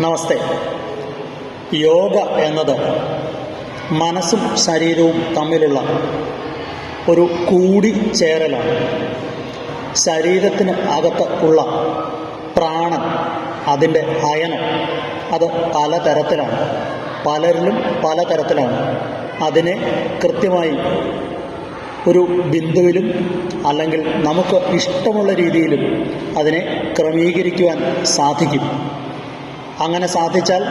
നമസ്തേ. യോഗ എന്നത് മനസ്സും ശരീരവും തമ്മിലുള്ള ഒരു കൂടിച്ചേരലാണ്. ശരീരത്തിന് അകത്ത് ഉള്ള പ്രാണൻ അതിന്റെ അയനം അത് പലതരത്തിലാണ്. പലരിലും പലതരത്തിലാണ്. അതിനെ കൃത്യമായി ഒരു ബിന്ദുവിലും അല്ലെങ്കിൽ നമുക്ക് ഇഷ്ടമുള്ള രീതിയിലും അതിനെ ക്രമീകരിക്കുവാൻ സാധിക്കും. അങ്ങനെ സാധിച്ചാൽ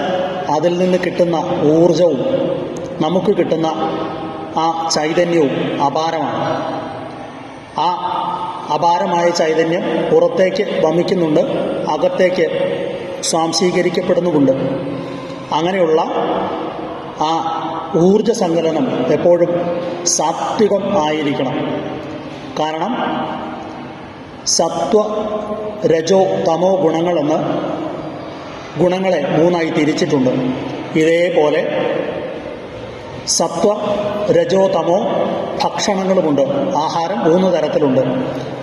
അതിൽ നിന്ന് കിട്ടുന്ന ഊർജവും നമുക്ക് കിട്ടുന്ന ആ ചൈതന്യവും അപാരമാണ്. ആ അപാരമായ ചൈതന്യം പുറത്തേക്ക് വമിക്കുന്നുണ്ട് അകത്തേക്ക് സ്വാംശീകരിക്കപ്പെടുന്നുമുണ്ട്. അങ്ങനെയുള്ള ആ ഊർജ സങ്കലനം എപ്പോഴും സാത്വികം ആയിരിക്കണം. കാരണം സത്വ രജോ തമോ ഗുണങ്ങളെന്ന് ഗുണങ്ങളെ മൂന്നായി തിരിച്ചിട്ടുണ്ട്. ഇതേപോലെ സത്വ രജോ തമോ ഭക്ഷണങ്ങളുമുണ്ട്. ആഹാരം മൂന്ന് തരത്തിലുണ്ട്.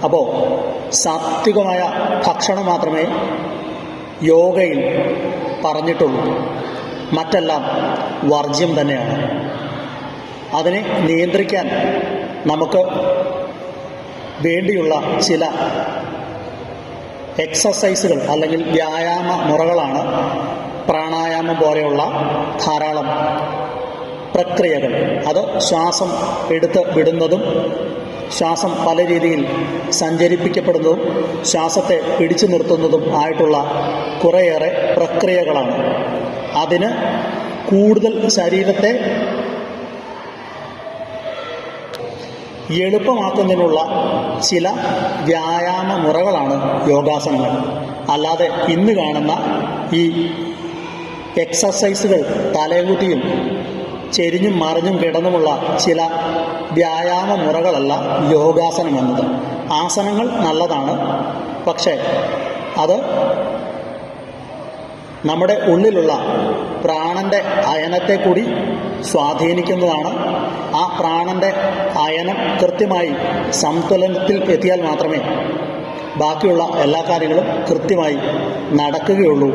അപ്പോൾ സാത്വികമായ ഭക്ഷണം മാത്രമേ യോഗയിൽ പറഞ്ഞിട്ടുള്ളൂ. മറ്റെല്ലാം വർജ്യം തന്നെയാണ്. അതിനെ നിയന്ത്രിക്കാൻ നമുക്ക് വേണ്ടിയുള്ള ചില എക്സസൈസുകൾ അല്ലെങ്കിൽ വ്യായാമ മുറകളാണ് പ്രാണായാമം പോലെയുള്ള ധാരാളം പ്രക്രിയകൾ. അത് ശ്വാസം എടുത്ത് വിടുന്നതും ശ്വാസം പല രീതിയിൽ സഞ്ചരിപ്പിക്കപ്പെടുന്നതും ശ്വാസത്തെ പിടിച്ചു നിർത്തുന്നതും ആയിട്ടുള്ള കുറേയേറെ പ്രക്രിയകളാണ്. അതിന് കൂടുതൽ ശരീരത്തെ എളുപ്പമാക്കുന്നതിനുള്ള ചില വ്യായാമ മുറകളാണ് യോഗാസനങ്ങൾ. അല്ലാതെ ഇന്ന് കാണുന്ന ഈ എക്സസൈസുകൾ തലകൂട്ടിയും ചെരിഞ്ഞും മറിഞ്ഞും കിടന്നുമുള്ള ചില വ്യായാമ മുറകളല്ല യോഗാസനം എന്നത്. ആസനങ്ങൾ നല്ലതാണ്. പക്ഷേ അത് നമ്മുടെ ഉള്ളിലുള്ള പ്രാണന്റെ അയനത്തെ കൂടി സ്വാധീനിക്കുന്നതാണ്. ആ പ്രാണന്റെ അയനം കൃത്യമായി സംതുലനത്തിൽ എത്തിയാൽ മാത്രമേ ബാക്കിയുള്ള എല്ലാ കാര്യങ്ങളും കൃത്യമായി നടക്കുകയുള്ളൂ.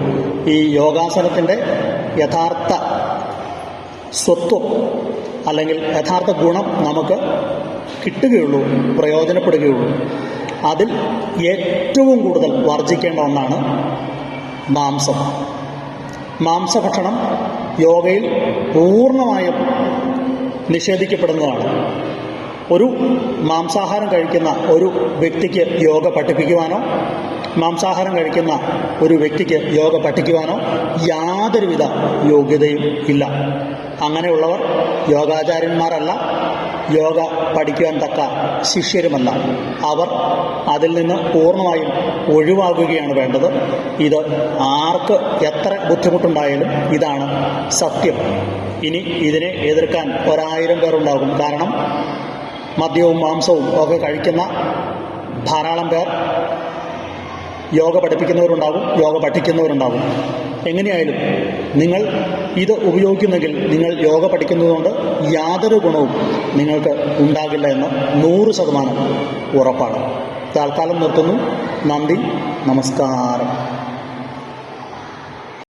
ഈ യോഗാസനത്തിന്റെ യഥാർത്ഥ സ്വത്വം അല്ലെങ്കിൽ യഥാർത്ഥ ഗുണം നമുക്ക് കിട്ടുകയുള്ളൂ പ്രയോജനപ്പെടുകയുള്ളൂ. അതിൽ ഏറ്റവും കൂടുതൽ വർജിക്കേണ്ട ഒന്നാണ് മാംസം. മാംസഭക്ഷണം യോഗയിൽ പൂർണമായും നിഷേധിക്കപ്പെടുന്നതാണ്. ഒരു മാംസാഹാരം കഴിക്കുന്ന ഒരു വ്യക്തിക്ക് യോഗ പഠിപ്പിക്കുവാനോ മാംസാഹാരം കഴിക്കുന്ന ഒരു വ്യക്തിക്ക് യോഗ പഠിക്കുവാനോ യാതൊരുവിധ യോഗ്യതയും ഇല്ല. അങ്ങനെയുള്ളവർ യോഗാചാര്യന്മാരല്ല യോഗ പഠിക്കുവാൻ തക്ക ശിഷ്യരുമല്ല. അവർ അതിൽ നിന്ന് പൂർണമായും ഒഴിവാകുകയാണ് വേണ്ടത്. ഇത് ആർക്ക് എത്ര ബുദ്ധിമുട്ടുണ്ടായാലും ഇതാണ് സത്യം. ഇനി ഇതിനെ എതിർക്കാൻ ഒരായിരം പേരുണ്ടാകും. കാരണം മദ്യവും മാംസവും ഒക്കെ കഴിക്കുന്ന ധാരാളം പേർ യോഗ പഠിപ്പിക്കുന്നവരുണ്ടാവും യോഗ പഠിക്കുന്നവരുണ്ടാവും. എങ്ങനെയായാലും നിങ്ങൾ ഇത് ഉപയോഗിക്കുന്നെങ്കിൽ നിങ്ങൾ യോഗ പഠിക്കുന്നതുകൊണ്ട് യാതൊരു ഗുണവും നിങ്ങൾക്ക് ഉണ്ടാകില്ല എന്ന് നൂറ് ശതമാനം ഉറപ്പാണ്. തൽക്കാലം നിർത്തുന്നു. നന്ദി നമസ്കാരം.